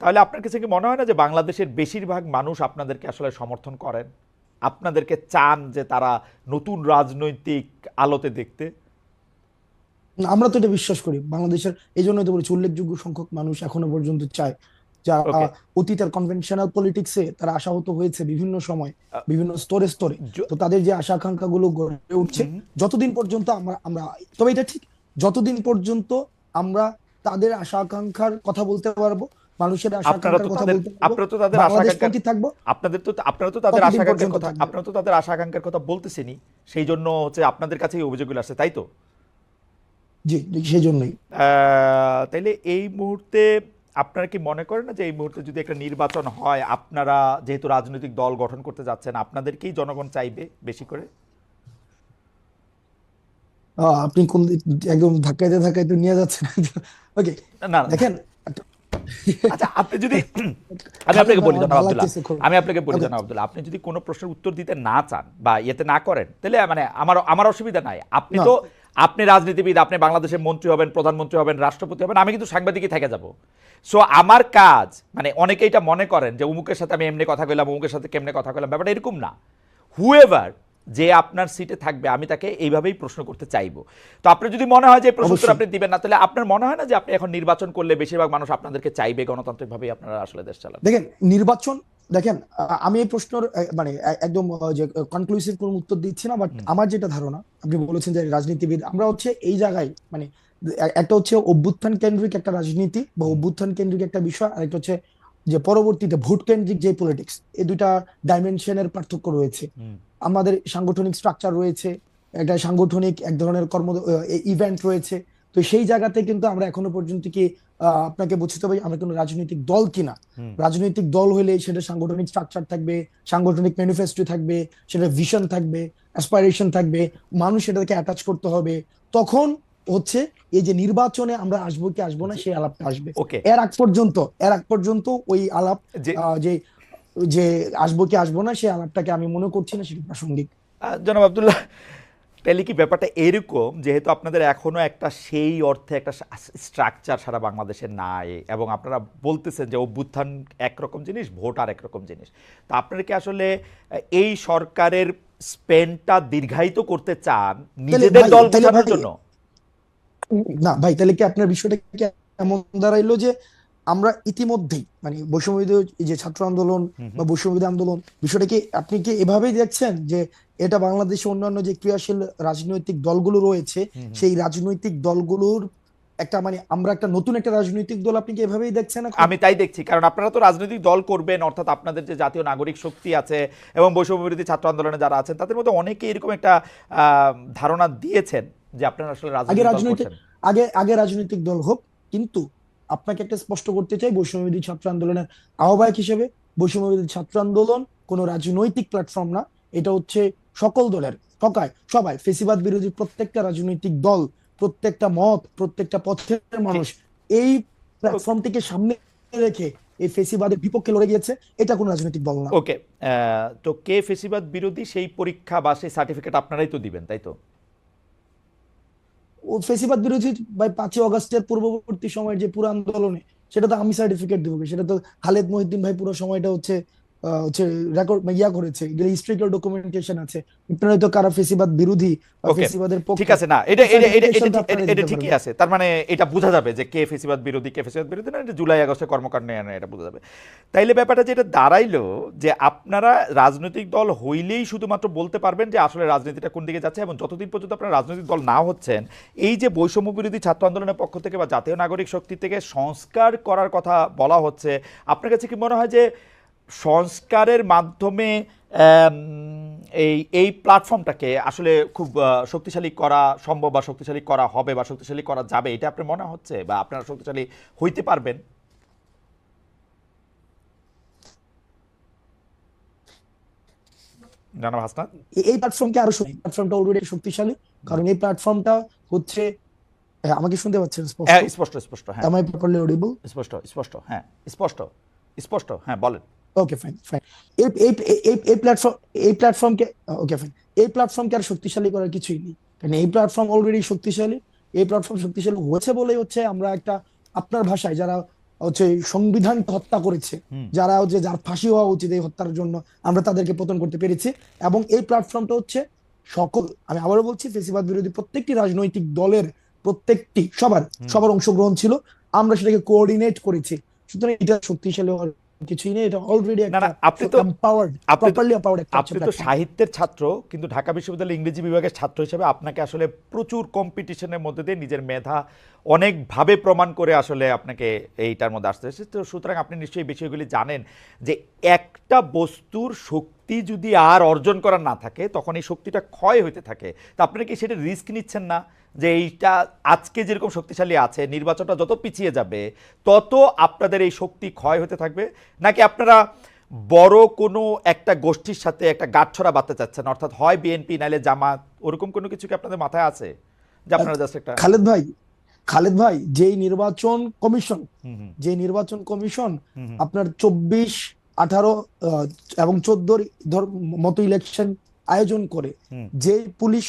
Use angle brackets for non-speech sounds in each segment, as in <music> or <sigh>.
তাহলে আপনার কাছে কি মনে হয় না যে বাংলাদেশের বেশিরভাগ মানুষ আপনাদেরকে আসলে সমর্থন করেন? আপনাদেরকে চান যে তারা নতুন রাজনৈতিক আলোতে দেখতে? আমরা তো এটা বিশ্বাস করি। বাংলাদেশের এই জন্যই তো বলছি উল্লেখযোগ্য সংখ্যক মানুষ এখনও পর্যন্ত চায় যারা. অতীতের কনভেনশনাল পলিটিক্সে তারা আশাহত হয়েছে বিভিন্ন সময় বিভিন্ন স্তরে স্তরে। তো তাদের যে আশা আকাঙ্ক্ষা গুলো গড়ে উঠছে যতদিন পর্যন্ত আমরা আমরা তবে এটা ঠিক যতদিন পর্যন্ত আমরা তাদের আশা আকাঙ্ক্ষার কথা বলতে পারব মানুষের আশা আপনারা তো আকাঙ্ক্ষার কথা তাদের বলতে আপনারা তো তাদের আশা আকাঙ্ক্ষা থাকব? আপনাদের তো আপনারা তো তাদের আশা আকাঙ্ক্ষার কথা আপনারা তো তাদের আশা আকাঙ্ক্ষার কথা বলতেছেনই। সেই জন্য হচ্ছে আপনাদের কাছেই অভিযোগগুলো আসছে তাই তো? জি সেই জন্যই। তাইলে এই মুহূর্তে আপনারা কি মনে করেন না যে এই মুহূর্তে যদি একটা নির্বাচন হয় আপনারা যেহেতু রাজনৈতিক দল গঠন করতে যাচ্ছেন আপনাদেরকেই জনগণ চাইবে বেশি করে? আপনি কোন একদম ধাক্কাইতে ধাক্কাইতে নিয়ে যাচ্ছেন। <laughs> ওকে না দেখেন <laughs> আচ্ছা আপনি যদি <coughs> আমি আপনাকে বলি জনাব ভালো আব্দুল্লাহ। আমি আপনাকে বলি. জনাব আব্দুল্লাহ আপনি যদি কোনো প্রশ্নের উত্তর দিতে না চান বা ইয়েতে না করেন তাহলে মানে আমার আমার অসুবিধা নাই। আপনি তো আপনি রাজনীতিবিদ আপনি বাংলাদেশের মন্ত্রী হবেন প্রধানমন্ত্রী হবেন রাষ্ট্রপতি হবেন আমি কিন্তু সাংবাদিকই থেকে যাব। সো আমার কাজ মানে অনেকে এটা মনে করেন যে উমুকের সাথে আমি এমনি কথা কইলাম উমুকের সাথে কেমনে কথা কইলাম? ব্যাপারটা এরকম না। হুএভার যে আপনার সিটে থাকবে আমি তাকে এইভাবেই প্রশ্ন করতে চাইব। তো আপনার যদি মনে হয় যে প্রশ্ন আপনি দিবেন না তাহলে আপনার মনে হয় না যে আপনি এখন নির্বাচন করলে বেশিরভাগ মানুষ আপনাদেরকে চাইবে গণতান্ত্রিকভাবে আপনারা আসলে দেশ চালান দেখেন নির্বাচন দেখেন আমি এই প্রশ্নের মানে একদম যে কনক্লুসিভ কোনো উত্তর দিচ্ছি না বাট আমার যেটা ধারণা আপনি বলেছেন যে রাজনীতিবিদ আমরা হচ্ছে এই জায়গায় মানে একটা হচ্ছে অভ্যুত্থান কেন্দ্রিক একটা রাজনীতি বা অভ্যুত্থান কেন্দ্রিক একটা বিষয় আর একটা হচ্ছে যে পরবর্তীতে ভোট কেন্দ্রিক যে পলিটিক্স এই দুইটা ডাইমেনশনের পার্থক্য রয়েছে। আমাদের সাংগঠনিক স্ট্রাকচার রয়েছে একটা সাংগঠনিক এক ধরনের কর্ম ইভেন্ট রয়েছে। তো সেই জায়গাতে কিন্তু আমরা এখনও পর্যন্ত কি আপনাকে বুঝতে হবে আমরা কোনো রাজনৈতিক দল কিনা। রাজনৈতিক দল হলে সেটা সাংগঠনিক স্ট্রাকচার থাকবে সাংগঠনিক ম্যানিফেস্টো থাকবে সেটা ভিশন থাকবে অ্যাসপাইরেশন থাকবে মানুষ সেটাকে অ্যাটাচ করতে হবে। তখন হচ্ছে এই যে নির্বাচনে আমরা আসব কি আসব না সেই আলাপটা আসবে। এর আগ পর্যন্ত এর আগ পর্যন্ত ওই আলাপ যে যে আসব কি আসব না সে আলাপটাকে আমি মনে করছি না সেটা প্রাসঙ্গিক। জনাব আবদুল্লাহ তাহলে কি ব্যাপারটা এরকম যেহেতু আপনাদের এখনও একটা সেই অর্থে একটা স্ট্রাকচার সারা বাংলাদেশে নাই এবং আপনারা বলতেছেন যে অভ্যুত্থান একরকম জিনিস ভোট আর একরকম জিনিস। তা আপনারা কি আসলে এই সরকারের স্পেনটা দীর্ঘায়িত করতে চান নিজেদের দল বোঝানোর জন্য? না ভাই তাহলে কি আপনার বিষয়টা কি এমন দাঁড়াইলো যে আমরা ইতিমধ্যেই মানে বৈষম্যবিরোধী এই যে ছাত্র আন্দোলন বা বৈষম্যবিরোধী আন্দোলন বিষয়টা কি আপনি কি এভাবেই দেখছেন যে এটা বাংলাদেশে অন্যান্য যে ক্রিয়াশীল রাজনৈতিক দলগুলো রয়েছে সেই রাজনৈতিক দলগুলোর একটা মানে আমরা একটা নতুন একটা রাজনৈতিক দল আপনি কি এভাবেই দেখছেন আমি তাই দেখছি কারণ আপনারা তো রাজনৈতিক দল করবেন অর্থাৎ আপনাদের যে জাতীয় নাগরিক শক্তি আছে এবং বৈষম্য বিরোধী ছাত্র আন্দোলনে যারা আছেন তাদের মধ্যে অনেকে এরকম একটা আহ, ধারণা দিয়েছেন যে আপনারা আসলে রাজনৈতিক আগে আগে রাজনৈতিক দল হোক কিন্তু আপনাকে একটা স্পষ্ট করতে চাই বৈষম্যবিরোধী ছাত্র আন্দোলনের আহ্বায়ক হিসেবে। বৈষম্যবিরোধী ছাত্র আন্দোলন কোনো রাজনৈতিক প্ল্যাটফর্ম না। এটা হচ্ছে সকল দলের সকাই সবাই, ফেসিবাদ বিরোধী প্রত্যেকটা রাজনৈতিক দল, প্রত্যেকটা মত, প্রত্যেকটা পথের মানুষ এই প্ল্যাটফর্মটিকে সামনে রেখে এই ফেসিবাদের বিপক্ষে লড়ে গিয়েছে, এটা কোনো রাজনৈতিক দল না। ওকে তো কে ফেসিবাদ বিরোধী সেই পরীক্ষা বা সেই সার্টিফিকেট আপনারাই তো দিবেন, তাই তো? ফেসিবাদ বিরোধী বাই পাঁচই অগস্টের পূর্ববর্তী সময়ের যে পুরো আন্দোলনে, সেটা তো আমি সার্টিফিকেট দেবো সেটা তো খালেদ মহিদ্দিন ভাই পুরো সময়টা হচ্ছে হচ্ছে রেকর্ড ইয়া করেছে এগুলো হিস্ট্রিক্যাল ডকুমেন্টেশন আছে। আপনারা তো কারা ফেসিবাদ বিরোধী ফেসিবাদের পক্ষে ঠিক আছে না এটা এটা ঠিকই আছে তার মানে এটা বোঝা যাবে যে কে ফেসিবাদ বিরোধী কে ফেসিবাদ বিরোধী না এটা জুলাই আগস্টে কর্মকাণ্ড এটা বোঝা যাবে। তাইলে ব্যাপারটা যেটা দাঁড়াইলো যে আপনারা রাজনৈতিক দল হইলেই শুধুমাত্র বলতে পারবেন যে আসলে রাজনীতিটা কোন দিকে যাচ্ছে এবং যতদিন পর্যন্ত আপনারা রাজনৈতিক দল না হচ্ছেন এই যে বৈষম্য বিরোধী ছাত্র আন্দোলনের পক্ষ থেকে বা জাতীয় নাগরিক শক্তি থেকে সংস্কার করার কথা বলা হচ্ছে আপনার কাছে কি মনে হয় যে সংস্কারের মাধ্যমে আম, এই এই প্ল্যাটফর্মটাকে আসলে খুব শক্তিশালী করা সম্ভব বা শক্তিশালী করা হবে বা শক্তিশালী করা যাবে এটা আপনার মনে হচ্ছে বা আপনারা শক্তিশালী হইতে পারবেন? জানাব হাসনাত এই প্ল্যাটফর্মকে আরও প্ল্যাটফর্মটা অলরেডি শক্তিশালী কারণ এই প্ল্যাটফর্মটা হচ্ছে আমাকে শুনতে পাচ্ছেন স্পষ্ট? হ্যাঁ, স্পষ্ট স্পষ্ট হ্যাঁ। I properly audible? স্পষ্ট স্পষ্ট হ্যাঁ স্পষ্ট স্পষ্ট হ্যাঁ বলেন। ওকে ফাইন ফাইন এই এই প্ল্যাটফর্ম এই প্ল্যাটফর্মকে ওকে ফাইন এই প্ল্যাটফর্মকে আর শক্তিশালী করার কিছুই নেই। কারণ এই প্ল্যাটফর্ম অলরেডি শক্তিশালী এই প্ল্যাটফর্ম শক্তিশালী হয়েছে বলেই হচ্ছে আমরা একটা আপনার ভাষায় যারা হচ্ছে সংবিধানকে হত্যা করেছে যারা হচ্ছে যার ফাঁসি হওয়া উচিত এই হত্যার জন্য আমরা তাদেরকে পতন করতে পেরেছি। এবং এই প্ল্যাটফর্মটা হচ্ছে সকল আমি আবারও বলছি ফেসিবাদ বিরোধী প্রত্যেকটি রাজনৈতিক দলের প্রত্যেকটি সবার সবার অংশগ্রহণ ছিল। আমরা সেটাকে কোঅর্ডিনেট করেছি। সুতরাং এটা শক্তিশালী হওয়ার কিছুই নেই এটা অলরেডি একটা আপনি তো- এম্পাওয়ার্ড প্রপারলি এম্পাওয়ার্ড একটা আপনি তো সাহিত্যের ছাত্র কিন্তু ঢাকা বিশ্ববিদ্যালয়ের ইংরেজি বিভাগের ছাত্র হিসেবে আপনাকে আসলে প্রচুর কম্পিটিশনের মধ্যে দিয়ে নিজের মেধা অনেকভাবে প্রমাণ করে আসলে আপনাকে এইটার মধ্যে আসতে হয়েছে। তো সুতরাং আপনি নিশ্চয়ই বিষয়গুলি জানেন যে একটা বস্তুর শক্তি যদি আর অর্জন করার না থাকে তখন এই শক্তিটা ক্ষয় হতে থাকে। তা আপনারা কি সেটা রিস্ক নিচ্ছেন না? যে এইটা আজকে যেরকম শক্তিশালী আছে নির্বাচনটা যত পিছিয়ে যাবে তত আপনাদের এই শক্তি ক্ষয় হতে থাকবে? নাকি আপনারা বড় কোনো একটা গোষ্ঠীর সাথে একটা গাঁটছড়া বাঁধতে চাচ্ছেন? অর্থাৎ হয় বিএনপি নাইলে জামাত ওরকম কোনো কিছু কি আপনাদের মাথায় আছে? যে আপনারা জাস্ট একটা খালেদ ভাই খালেদ ভাই যেই নির্বাচন কমিশন যে নির্বাচন কমিশন। আপনার চব্বিশ আঠারো এবং চোদ্দোর মতো ইলেকশন আয়োজন করে। যে পুলিশ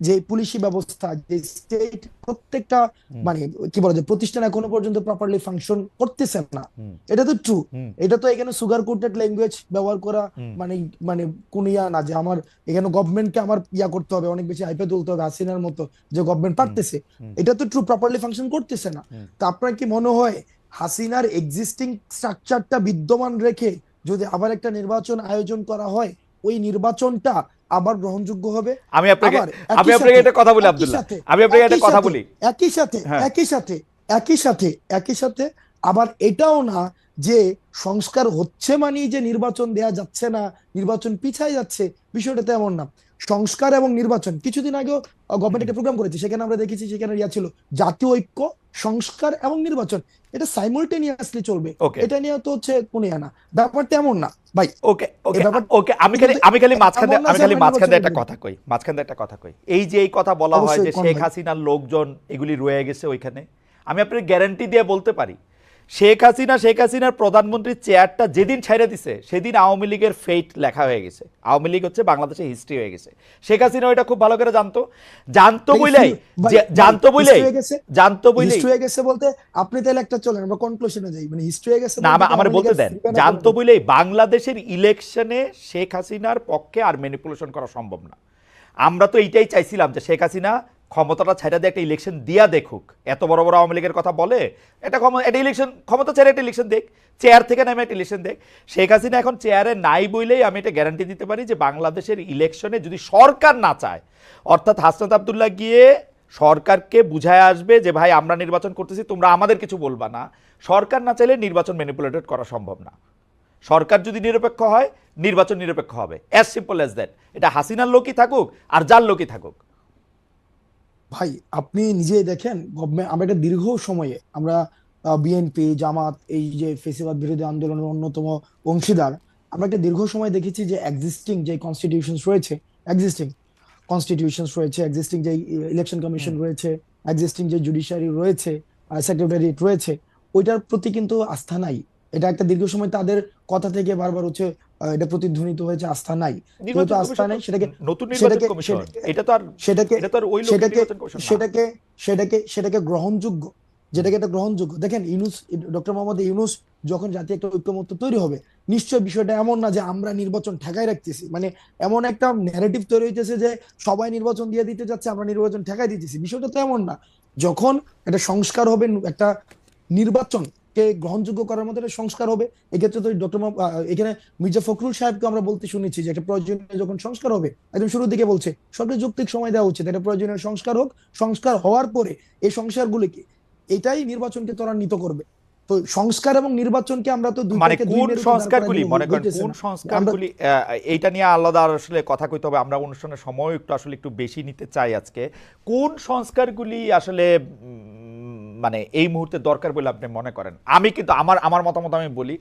যে পুলিশি ব্যবস্থা যে স্টেট প্রত্যেকটা মানে কি বলা যায় প্রতিষ্ঠান এখনও পর্যন্ত প্রপারলি ফাংশন করতেছে না। এটা তো ট্রু এটা তো এখানে সুগার কোটেড ল্যাঙ্গুয়েজ ব্যবহার করা মানে মানে কোন ইয়া না যে আমার এখানে গভর্নমেন্টকে আমার ইয়া করতে হবে অনেক বেশি হাইপে তুলতে হবে হাসিনার মতো যে গভর্নমেন্ট পারতেছে। এটা তো ট্রু প্রপারলি ফাংশন করতেছে না। তা আপনার কি মনে হয় হাসিনার এক্সিস্টিং স্ট্রাকচারটা বিদ্যমান রেখে যদি আবার একটা নির্বাচন আয়োজন করা হয় ওই নির্বাচনটা আবার গ্রহণযোগ্য হবে? আমি আপনাকে আমি আপনাকে একটা কথা বলি আব্দুল্লাহ। সাথে, আমি আপনাকে একটা কথা বলি। একই সাথে। একই সাথে একই সাথে একই সাথে আবার এটাও না যে সংস্কার হচ্ছে মানেই যে নির্বাচন দেয়া যাচ্ছে না নির্বাচন পিছায় যাচ্ছে বিষয়টা তেমন না। সংস্কার এবং নির্বাচন কিছুদিন আগেও গভর্নমেন্ট একটা প্রোগ্রাম করেছে সেখানে আমরা দেখেছি সেখানে ইয়া ছিল জাতীয় ঐক্য সংস্কার এবং নির্বাচন। এটা সাইমultaneously চলবে। এটা নিয়ে তো হচ্ছে কোনো ইয়া না। ব্যাপারটা এমন না ভাই। ওকে ওকে ওকে আমি খালি আমি খালি মাঝখানে আমি খালি মাঝখানে একটা কথা কই মাঝখানে একটা কথা কই। এই যে এই কথা বলা হয় যে শেখ হাসিনার লোকজন এগুলি রয়ে গেছে ওইখানে আমি আপনার গ্যারান্টি দিয়ে বলতে পারি শেখ হাসিনা শেখ হাসিনার প্রধানমন্ত্রীর চেয়ারটা যেদিন ছাইড়া দিছে সেদিন আওয়ামী লীগের ফেট লেখা হয়ে গেছে। আওয়ামী লীগ হচ্ছে বাংলাদেশের হিস্ট্রি হয়ে গেছে। শেখ হাসিনা ওইটা খুব ভালো করে জানতো। জানতো বইলাই জানতো বইলাই? জানতো বইলাই। হিস্ট্রি হয়ে গেছে বলতে আপনি তাহলে একটা চলেন আমরা কনক্লুশনে যাই। মানে হিস্ট্রি হয়ে গেছে না আমার বলতে দেন জানতো বলতে- বাংলাদেশের ইলেকশনে শেখ হাসিনার পক্ষে আর ম্যানিপুলেশন করা সম্ভব না। আমরা তো এইটাই চাইছিলাম যে শেখ হাসিনা ক্ষমতাটা ছেড়ে দিয়ে একটা ইলেকশন দিয়া দেখুক। এত বড় বড় আওয়ামী লীগের কথা বলে, এটা ক্ষমতা এটা ইলেকশন ক্ষমতা ছেড়ে একটা ইলেকশন দেখ চেয়ার থেকে নামে একটা ইলেকশন দেখ। শেখ হাসিনা এখন চেয়ারে নাই বইলেই আমি এটা গ্যারান্টি দিতে পারি যে বাংলাদেশের ইলেকশনে যদি সরকার না চায়, অর্থাৎ হাসনাত আবদুল্লাহ গিয়ে সরকারকে বুঝায় আসবে যে, ভাই, আমরা নির্বাচন করতেছি, তোমরা আমাদের কিছু বলবা না। সরকার না চাইলে নির্বাচন ম্যানিপুলেটেড করা সম্ভব না। সরকার যদি নিরপেক্ষ হয়, নির্বাচন নিরপেক্ষ হবে। অ্যাজ সিম্পল অ্যাজ দ্যাট এটা হাসিনার লোকই থাকুক আর যার লোকই থাকুক। ভাই আপনি নিজেই দেখেন গভর্নমেন্ট আমরা একটা দীর্ঘ সময়ে আমরা বিএনপি জামাত এই যে ফেসিবাদ বিরোধী আন্দোলনের অন্যতম অংশীদার আমরা একটা দীর্ঘ সময় দেখেছি যে এক্সিস্টিং যে কনস্টিটিউশনস রয়েছে এক্সিস্টিং কনস্টিটিউশনস রয়েছে এক্সিস্টিং যে ইলেকশন কমিশন রয়েছে এক্সিস্টিং যে জুডিশিয়ারি রয়েছে সেক্রেটারিয়েট রয়েছে ওইটার প্রতি কিন্তু আস্থা নাই। এটা একটা দীর্ঘ সময় তাদের কথা থেকে বারবার হচ্ছে এটা প্রতিধ্বনিত হয়েছে আস্থা নাই। যেহেতু আস্থা নাই সেটাকে নতুন নির্বাচন সেটাকে কমিশন। এটা তো আর সেটাকে এটা তো আর ওই লোকের সেটাকে নির্বাচন সেটাকে সেটাকে সেটাকে গ্রহণযোগ্য। যেটাকে এটা গ্রহণযোগ্য। দেখেন ইউনুস ডক্টর মোহাম্মদ ইউনুস যখন জাতীয় একটা ঐক্যমত্য তৈরি হবে নিশ্চয় বিষয়টা এমন না যে আমরা নির্বাচন ঠেকাই রাখতেছি। মানে এমন একটা ন্যারেটিভ তৈরি হইতেছে যে সবাই নির্বাচন দিয়ে দিতে যাচ্ছে আমরা নির্বাচন ঠেকাই দিতেছি। বিষয়টা তো এমন না। যখন একটা সংস্কার হবে একটা নির্বাচনকে গ্রহণযোগ্য করার মতো একটা সংস্কার হবে। এক্ষেত্রে তো ডক্টর এখানে মির্জা ফখরুল সাহেবকে আমরা বলতে শুনেছি যে একটা প্রয়োজনীয় যখন সংস্কার হবে একদম শুরুর দিকে বলছে সরকার যৌক্তিক সময় দেওয়া উচিত এটা প্রয়োজনীয় সংস্কার হোক সংস্কার হওয়ার পরে এই সংস্কারগুলিকে এটাই নির্বাচনকে ত্বরান্বিত করবে। তো সংস্কার এবং নির্বাচনকে আমরা তো মানে কোন সংস্কারগুলি মনে করেন কোন সংস্কারগুলি এইটা নিয়ে আলাদা আসলে কথা কইতে হবে আমরা অনুষ্ঠানের সময় একটু আসলে একটু বেশি নিতে চাই আজকে। কোন সংস্কারগুলি আসলে মানে এই মুহূর্তে দরকার বলে আপনি মনে করেন। আমি কিন্তু আমার আমার মতামত আমি বলি